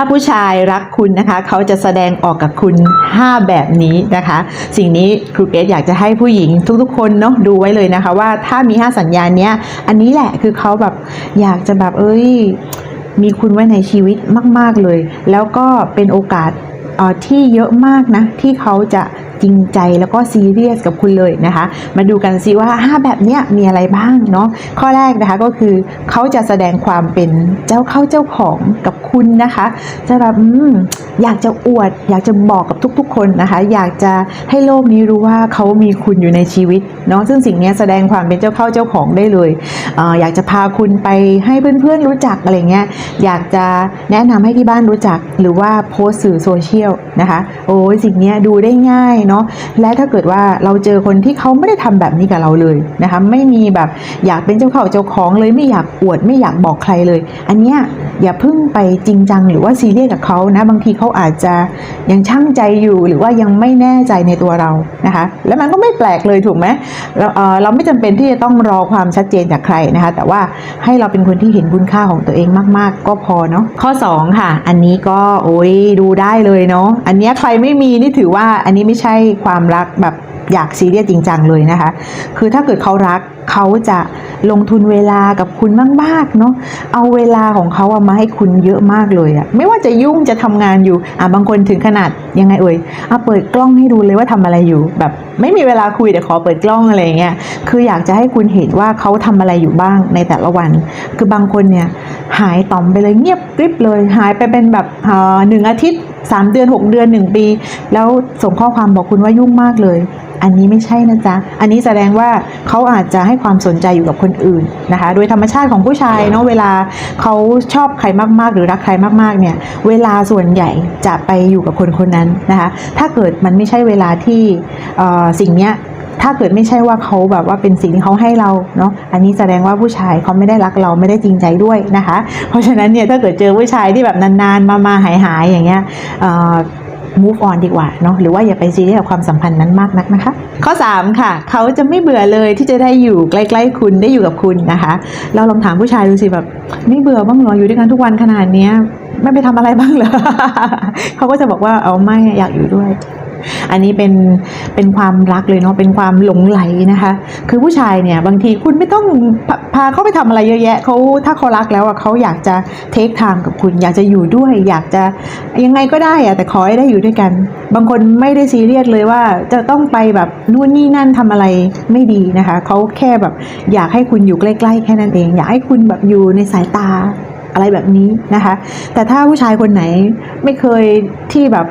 ถ้าผู้ชายรักคุณนะคะ เขาจะแสดงออกกับคุณ 5 แบบนี้นะคะ สิ่งนี้ครูเกรซอยากจะให้ผู้หญิงทุกๆ คนเนาะดูไว้เลยนะคะว่าถ้ามี 5 สัญญาณเนี้ยอันนี้แหละคือเขาแบบอยากจะแบบเอ้ยมีคุณไว้ในชีวิตมาก ๆเลย แล้วก็เป็นโอกาสที่เยอะมากนะที่เขาจะ จริงใจแล้วก็ซีเรียสกับคุณเลยนะคะ มาดูกันซิว่า 5 แบบเนี้ยมีอะไรบ้างเนาะข้อแรกนะคะก็คือเขาจะแสดงความเป็นเจ้าเข้าเจ้าของกับคุณนะคะจะแบบอยากจะอวด อยากจะบอกกับทุกๆ คนนะคะ อยากจะให้โลกนี้รู้ว่าเขามีคุณอยู่ในชีวิตเนาะซึ่งสิ่งนี้แสดงความเป็นเจ้าเข้าเจ้าของได้เลยเอออยากจะพาคุณไปให้เพื่อนๆรู้จักอะไรเงี้ยอยากจะแนะนำให้ที่บ้านรู้จักหรือว่าโพสต์สื่อโซเชียลนะคะ โอ้ยสิ่งนี้ดูได้ง่ายเนาะและถ้าเกิดว่าเราเจอคนที่เขาไม่ได้ทำแบบนี้กับเราเลยนะคะไม่มีแบบอยากเป็นเจ้าเข้าเจ้าของเลยไม่อยากอวดไม่อยากบอกใครเลย อันเนี้ยอย่าเพิ่งไปจริงจังหรือว่าซีเรียสกับเขานะบางทีเขาอาจจะยังช่างใจอยู่หรือว่ายังไม่แน่ใจในตัวเรานะคะแล้วมันก็ไม่แปลกเลยถูกไหมเราเออเราไม่จำเป็นที่จะต้องรอความชัดเจนจากใครนะคะแต่ว่าให้เราเป็นคนที่เห็นคุณค่าของตัวเองมาก ๆ ก็พอเนาะข้อ 2 ค่ะ อันนี้ก็โอ้ยดูได้เลยเนาะอันเนี้ยใครไม่มีนี่ถือว่าอันนี้ไม่ใช่ความรักแบบอยากซีเรียสจริงจังเลยนะคะ คือถ้าเกิดเขารักเขาจะลงทุนเวลากับคุณมากๆเนาะ เอาเวลาของเขาอะมาให้คุณเยอะมากเลยอะไม่ว่าจะยุ่งจะทำงานอยู่ อะบางคนถึงขนาดยังไงเอ่ยอะเปิดกล้องให้ดูเลยว่าทำอะไรอยู่ แบบไม่มีเวลาคุยแต่ขอเปิดกล้องอะไรเงี้ย คืออยากจะให้คุณเห็นว่าเขาทำอะไรอยู่บ้างในแต่ละวัน คือบางคนเนี่ย หายต่อมไปเลยเงียบกริบเลย หายไปเป็นแบบหนึ่งอาทิตย์สามเดือนหกเดือนหนึ่งปี แล้วส่งข้อความบอกคุณว่ายุ่งมากเลย อันนี้ไม่ใช่นะจ๊ะ อันนี้แสดงว่าเขาอาจจะให้ความสนใจอยู่กับคนอื่นนะคะ โดยธรรมชาติของผู้ชายเนาะเวลาเขาชอบใครมากๆ หรือรักใครมากๆเนี่ย เวลาส่วนใหญ่จะไปอยู่กับคนคนนั้นนะคะ ถ้าเกิดมันไม่ใช่เวลาที่สิ่งเนี้ย ถ้าเกิดไม่ใช่ว่าเขาแบบว่าเป็นสิ่งที่เขาให้เราเนาะอันนี้แสดงว่าผู้ชายเขาไม่ได้รักเราไม่ได้จริงใจด้วยนะคะ เพราะฉะนั้นเนี่ยถ้าเกิดเจอผู้ชายที่แบบนานๆมามาหายหายอย่างเงี้ยเอ่อ move on ดีกว่าเนาะหรือว่าอย่าไปซีเรียสกับความสัมพันธ์นั้นมากนักนะคะ ข้อ 3 ค่ะ เขาจะไม่เบื่อเลยที่จะได้อยู่ใกล้ๆคุณได้อยู่กับคุณนะคะ เราลองถามผู้ชายดูสิแบบไม่เบื่อบ้างหรออยู่ด้วยกันทุกวันขนาดเนี้ยไม่ไปทำอะไรบ้างเหรอเขาก็จะบอกว่าเอาไม่อยากอยู่ด้วย อันนี้เป็นเป็นความรักเลยเนาะเป็นความหลงไหลนะคะ คือผู้ชายเนี่ยบางทีคุณไม่ต้องพาพาเขาไปทำอะไรเยอะแยะเขาถ้าเขารักแล้วอะเขาอยากจะเทคทม์กับคุณ อยากจะอยู่ด้วย อยากจะยังไงก็ได้อะแต่ขอให้ได้อยู่ด้วยกัน บางคนไม่ได้ซีเรียสเลยว่าจะต้องไปแบบนู่นนี่นั่นทำอะไรไม่ดีนะคะเขาแค่แบบอยากให้คุณอยู่ใกล้ๆแค่นั้นเอง อยากให้คุณแบบอยู่ในสายตาอะไรแบบนี้นะคะ แต่ถ้าผู้ชายคนไหนไม่เคยที่แบบ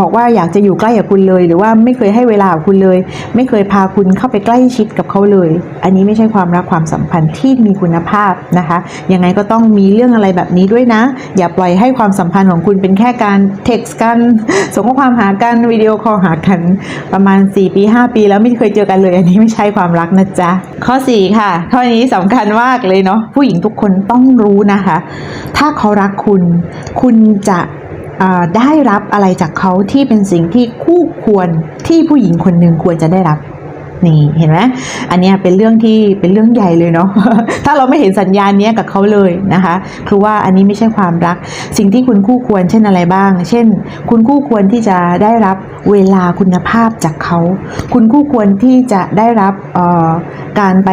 บอกว่าอยากจะอยู่ใกล้กับคุณเลย หรือว่าไม่เคยให้เวลากับคุณเลย ไม่เคยพาคุณเข้าไปใกล้ชิดกับเขาเลย อันนี้ไม่ใช่ความรักความสัมพันธ์ที่มีคุณภาพนะคะ ยังไงก็ต้องมีเรื่องอะไรแบบนี้ด้วยนะ อย่าปล่อยให้ความสัมพันธ์ของคุณเป็นแค่การเท็กซ์กัน ส่งข้อความหากันวิดีโอคอลหากันประมาณ 4 ปี 5 ปี แล้วไม่เคยเจอกันเลย อันนี้ไม่ใช่ความรักนะจ๊ะข้อ 4 ค่ะข้อนี้สำคัญมากเลยเนาะผู้หญิงทุกคนต้องรู้นะคะ ถ้าเขารักคุณ คุณจะ ได้รับอะไรจากเขาที่เป็นสิ่งที่คู่ควรที่ผู้หญิงคนหนึ่งควรจะได้รับนี่เห็นไหมอันนี้เป็นเรื่องที่เป็นเรื่องใหญ่เลยเนาะ ถ้าเราไม่เห็นสัญญาณนี้กับเขาเลยนะคะคือว่าอันนี้ไม่ใช่ความรัก สิ่งที่คุณคู่ควรเช่นอะไรบ้าง เช่น คุณคู่ควรที่จะได้รับเวลาคุณภาพจากเขา คุณคู่ควรที่จะได้รับเอ่อ การไป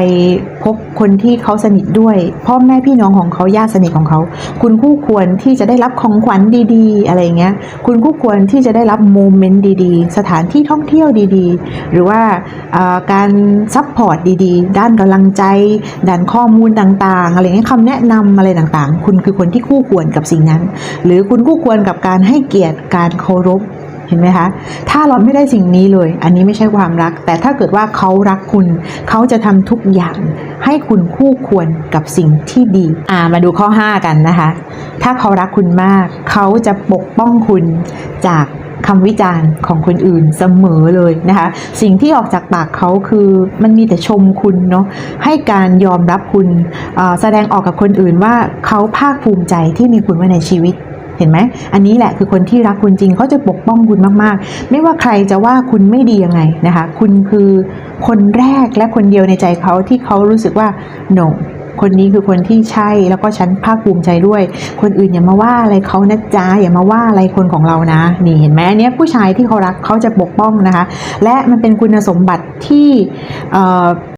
พบคนที่เขาสนิทด้วย พ่อแม่พี่น้องของเขาญาติสนิทของเขา คุณคู่ควรที่จะได้รับของขวัญดีๆ อะไรเงี้ย คุณคู่ควรที่จะได้รับโมเมนต์ดีๆ สถานที่ท่องเที่ยวดีๆ หรือว่าการซัพพอร์ตดีๆ ด้านกำลังใจ ด้านข้อมูลต่างๆ อะไรเงี้ยคำแนะนำอะไรต่างๆ คุณคือคนที่คู่ควรกับสิ่งนั้น หรือคุณคู่ควรกับการให้เกียรติการเคารพ เห็นไหมคะ ถ้าเราไม่ได้สิ่งนี้เลย อันนี้ไม่ใช่ความรัก แต่ถ้าเกิดว่าเขารักคุณ เขาจะทำทุกอย่างให้คุณคู่ควรกับสิ่งที่ดี อ่า มาดูข้อ 5 กันนะคะ ถ้าเขารักคุณมาก เขาจะปกป้องคุณจากคำวิจารณ์ของคนอื่นเสมอเลยนะคะ สิ่งที่ออกจากปากเขาคือมันมีแต่ชมคุณเนาะให้การยอมรับคุณแสดงออกกับคนอื่นว่าเขาภาคภูมิใจที่มีคุณไว้ในชีวิต เห็นไหมอันนี้แหละคือคนที่รักคุณจริงเขาจะปกป้องคุณมากๆ ไม่ว่าใครจะว่าคุณไม่ดียังไงนะคะ คุณคือคนแรกและคนเดียวในใจเขาที่เขารู้สึกว่า no คนนี้คือคนที่ใช่แล้วก็ฉันภาคภูมิใจด้วย คนอื่นอย่ามาว่าอะไรเขานะจ๊ะอย่ามาว่าอะไรคนของเรานะ นี่เห็นไหมอันเนี้ยผู้ชายที่เขารักเขาจะปกป้องนะคะ และมันเป็นคุณสมบัติที่